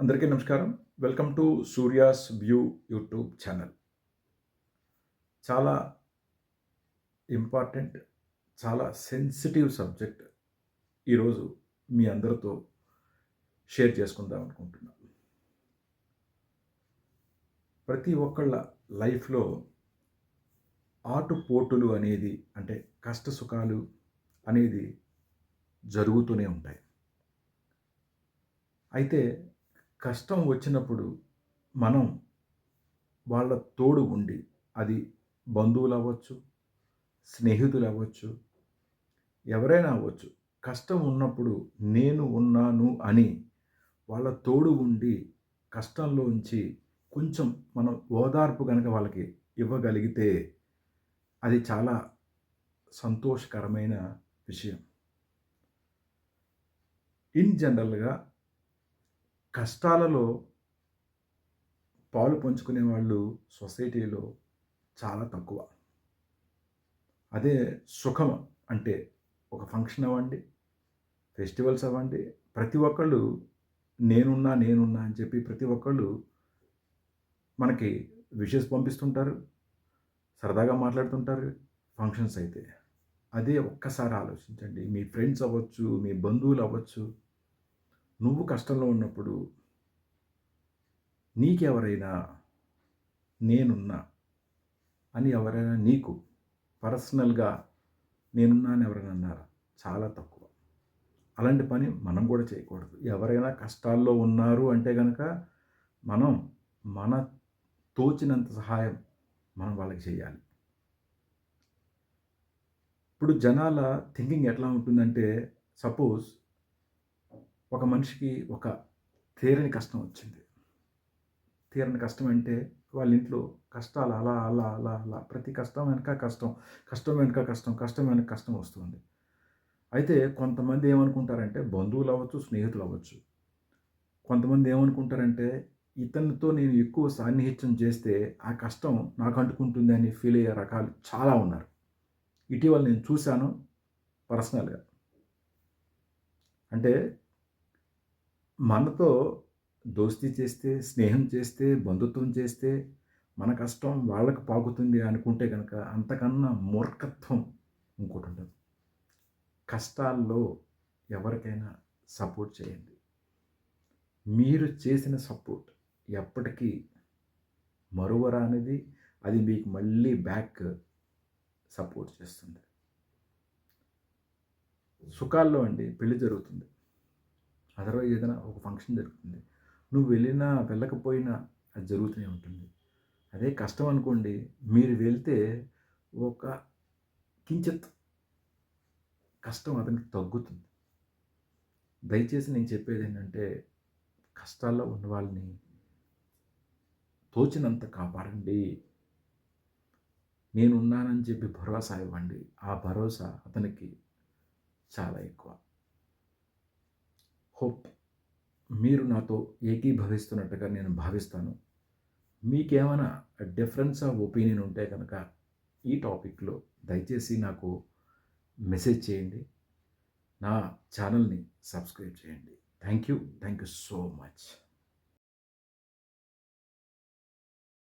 అందరికీ నమస్కారం. Welcome to Surya's view YouTube channel చాలా ఇంపార్టెంట్ చాలా సెన్సిటివ్ సబ్జెక్ట్ ఈరోజు మీ అందరితో షేర్ చేసుకుందాం అనుకుంటున్నాను ప్రతి ఒక్కళ్ళ లైఫ్లో ఆటుపోటులు అనేది అంటే కష్ట సుఖాలు అనేది జరుగుతూనే ఉంటాయి. అయితే కష్టం వచ్చినప్పుడు మనం వాళ్ళ తోడు ఉండి అది బంధువులు అవ్వచ్చు స్నేహితులు అవ్వచ్చు ఎవరైనా అవ్వచ్చు కష్టం ఉన్నప్పుడు నేను ఉన్నాను అని వాళ్ళ తోడు ఉండి కష్టంలోంచి కొంచెం మనం ఓదార్పు కనుక వాళ్ళకి ఇవ్వగలిగితే అది చాలా సంతోషకరమైన విషయం. ఇన్ జనరల్గా కష్టాలలో పాలు పంచుకునే వాళ్ళు సొసైటీలో చాలా తక్కువ. అదే సుఖం అంటే ఒక ఫంక్షన్ అవ్వండి ఫెస్టివల్స్ అవ్వండి ప్రతి ఒక్కళ్ళు నేనున్నా నేనున్నా అని చెప్పి ప్రతి ఒక్కళ్ళు మనకి విషెస్ పంపిస్తుంటారు సరదాగా మాట్లాడుతుంటారు ఫంక్షన్స్ అయితే. అదే ఒక్కసారి ఆలోచించండి. మీ ఫ్రెండ్స్ అవ్వచ్చు మీ బంధువులు అవ్వచ్చు నువ్వు కష్టంలో ఉన్నప్పుడు నీకెవరైనా నేనున్నా అని ఎవరైనా నీకు పర్సనల్గా నేనున్నాను ఎవరైనా అన్నారా? చాలా తక్కువ. అలాంటి పని మనం కూడా చేయకూడదు. ఎవరైనా కష్టాల్లో ఉన్నారు అంటే కనుక మనం మన తోచినంత సహాయం మనం వాళ్ళకి చేయాలి. ఇప్పుడు జనాల థింకింగ్ ఎట్లా ఉంటుందంటే సపోజ్ ఒక మనిషికి ఒక తీరని కష్టం వచ్చింది. తీరని కష్టం అంటే వాళ్ళ ఇంట్లో కష్టాలు అలా అలా అలా అలా. ప్రతి కష్టం వెనక కష్టం. కష్టం వెనుక కష్టం. కష్టం వెనక కష్టం వస్తుంది. అయితే కొంతమంది ఏమనుకుంటారంటే బంధువులు అవ్వచ్చు స్నేహితులు అవ్వచ్చు. కొంతమంది ఏమనుకుంటారంటే ఇతనితో నేను ఎక్కువ సాన్నిహిత్యం చేస్తే ఆ కష్టం నాకు అంటుకుంటుంది అని ఫీల్ అయ్యే రకాలు చాలా ఉన్నారు. ఇటీవల నేను చూశాను పర్సనల్గా. అంటే మనతో దోస్తీ చేస్తే స్నేహం చేస్తే బంధుత్వం చేస్తే మన కష్టం వాళ్ళకి పాకుతుంది అనుకుంటే కనుక అంతకన్నా మూర్ఖత్వం ఇంకోటి ఉండదు. కష్టాల్లో ఎవరికైనా సపోర్ట్ చేయండి. మీరు చేసిన సపోర్ట్ ఎప్పటికీ మరువరానిది అది మీకు మళ్ళీ బ్యాక్ సపోర్ట్ చేస్తుంది. సుఖాల్లో అండి పెళ్ళి జరుగుతుంది. అదర్వైజ్ ఏదైనా ఒక ఫంక్షన్ జరుగుతుంది. నువ్వు వెళ్ళినా వెళ్ళకపోయినా అది జరుగుతూనే ఉంటుంది. అదే కష్టం అనుకోండి మీరు వెళ్తే ఒక కించిత్ కష్టం అతనికి తగ్గుతుంది. దయచేసి నేను చెప్పేది ఏంటంటే కష్టాల్లో ఉన్న వాళ్ళని తోచినంత కాపాడండి. నేనున్నానని చెప్పి భరోసా ఇవ్వండి. ఆ భరోసా అతనికి చాలా ఎక్కువ. హోప్. మీరు నాతో ఏకీభవిస్తున్నట్టుగా నేను భావిస్తాను. మీకేమైనా డిఫరెన్స్ ఆఫ్ ఒపీనియన్ ఉంటే కనుక ఈ టాపిక్లో దయచేసి నాకు మెసేజ్ చేయండి. నా ఛానల్ని సబ్స్క్రైబ్ చేయండి. Thank you thank you so much.